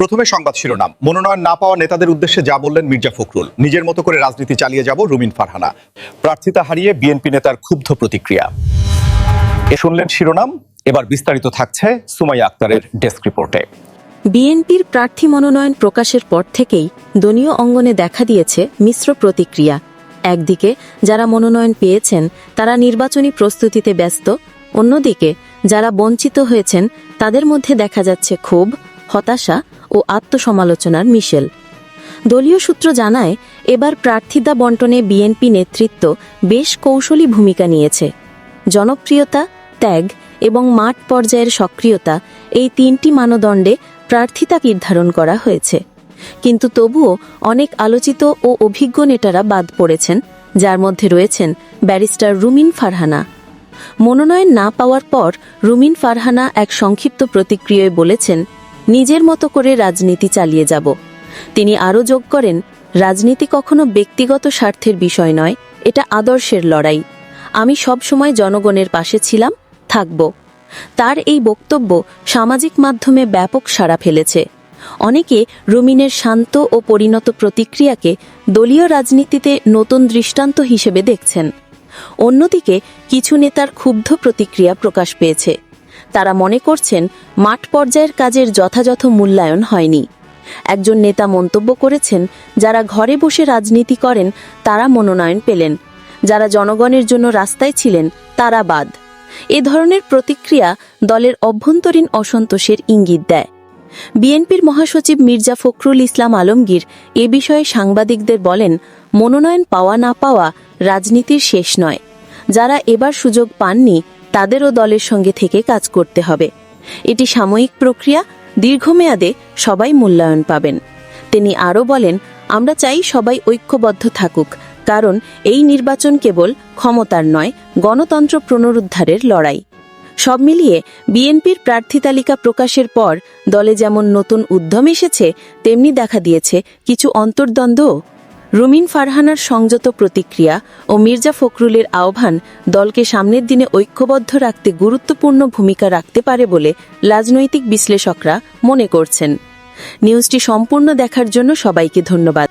প্রথমে সংবাদ শিরোনাম। মনোনয়ন না পাওয়া নেতাদের উদ্দেশ্যে যা বললেন মির্জা ফখরুল। নিজের মতো করে রাজনীতি চালিয়ে যাব রুমিন ফারহানা। প্রার্থিতা হারিয়ে বিএনপি নেতার ক্ষুব্ধ প্রতিক্রিয়া। এ শুনলেন শিরোনাম। এবার বিস্তারিত থাকছে সুমাইয়া আক্তারের ডেস্ক রিপোর্টে। বিএনপির প্রার্থী মনোনয়ন প্রকাশের পর থেকেই দলীয় অঙ্গনে দেখা দিয়েছে মিশ্র প্রতিক্রিয়া। একদিকে যারা মনোনয়ন পেয়েছেন, তারা নির্বাচনী প্রস্তুতিতে ব্যস্ত। অন্যদিকে যারা বঞ্চিত হয়েছেন, তাদের মধ্যে দেখা যাচ্ছে ক্ষোভ হতাশা ও আত্মসমালোচনার মিশেল। দলীয় সূত্র জানায়, এবার প্রার্থিতা বন্টনে বিএনপি নেতৃত্ব বেশ কৌশলী ভূমিকা নিয়েছে। জনপ্রিয়তা, ত্যাগ এবং মাঠ পর্যায়ের সক্রিয়তা এই তিনটি মানদণ্ডে প্রার্থিতা নির্ধারণ করা হয়েছে। কিন্তু তবুও অনেক আলোচিত ও অভিজ্ঞ নেতারা বাদ পড়েছেন, যার মধ্যে রয়েছেন ব্যারিস্টার রুমিন ফারহানা। মনোনয়ন না পাওয়ার পর রুমিন ফারহানা এক সংক্ষিপ্ত প্রতিক্রিয়ায় বলেছেন নিজের মতো করে রাজনীতি চালিয়ে যাব। তিনি আরও যোগ করেন, রাজনীতি কখনো ব্যক্তিগত স্বার্থের বিষয় নয়, এটা আদর্শের লড়াই। আমি সবসময় জনগণের পাশে ছিলাম, থাকব। তার এই বক্তব্য সামাজিক মাধ্যমে ব্যাপক সাড়া ফেলেছে। অনেকে রুমিনের শান্ত ও পরিণত প্রতিক্রিয়াকে দলীয় রাজনীতিতে নতুন দৃষ্টান্ত হিসেবে দেখছেন। অন্যদিকে কিছু নেতার ক্ষুব্ধ প্রতিক্রিয়া প্রকাশ পেয়েছে। তারা মনে করছেন মাঠ পর্যায়ের কাজের যথাযথ মূল্যায়ন হয়নি। একজন নেতা মন্তব্য করেছেন, যারা ঘরে বসে রাজনীতি করেন, তারা মনোনয়ন পেলেন। যারা জনগণের জন্য রাস্তায় ছিলেন, তারা বাদ। এ ধরনের প্রতিক্রিয়া দলের অভ্যন্তরীণ অসন্তোষের ইঙ্গিত দেয়। বিএনপির মহাসচিব মির্জা ফখরুল ইসলাম আলমগীর এ বিষয়ে সাংবাদিকদের বলেন, মনোনয়ন পাওয়া না পাওয়া রাজনীতির শেষ নয়। যারা এবার সুযোগ পাননি তাদেরও দলের সঙ্গে থেকে কাজ করতে হবে। এটি সাময়িক প্রক্রিয়া, দীর্ঘমেয়াদে সবাই মূল্যায়ন পাবেন। তিনি আরও বলেন, আমরা চাই সবাই ঐক্যবদ্ধ থাকুক, কারণ এই নির্বাচন কেবল ক্ষমতার নয়, গণতন্ত্র পুনরুদ্ধারের লড়াই। সব মিলিয়ে বিএনপির প্রার্থী তালিকা প্রকাশের পর দলে যেমন নতুন উদ্যম এসেছে, তেমনি দেখা দিয়েছে কিছু অন্তর্দ্বন্দ্বও। রুমিন ফারহানার সংযত প্রতিক্রিয়া ও মির্জা ফখরুলের আহ্বান দলকে সামনের দিনে ঐক্যবদ্ধ রাখতে গুরুত্বপূর্ণ ভূমিকা রাখতে পারে বলে রাজনৈতিক বিশ্লেষকরা মনে করছেন। নিউজটি সম্পূর্ণ দেখার জন্য সবাইকে ধন্যবাদ।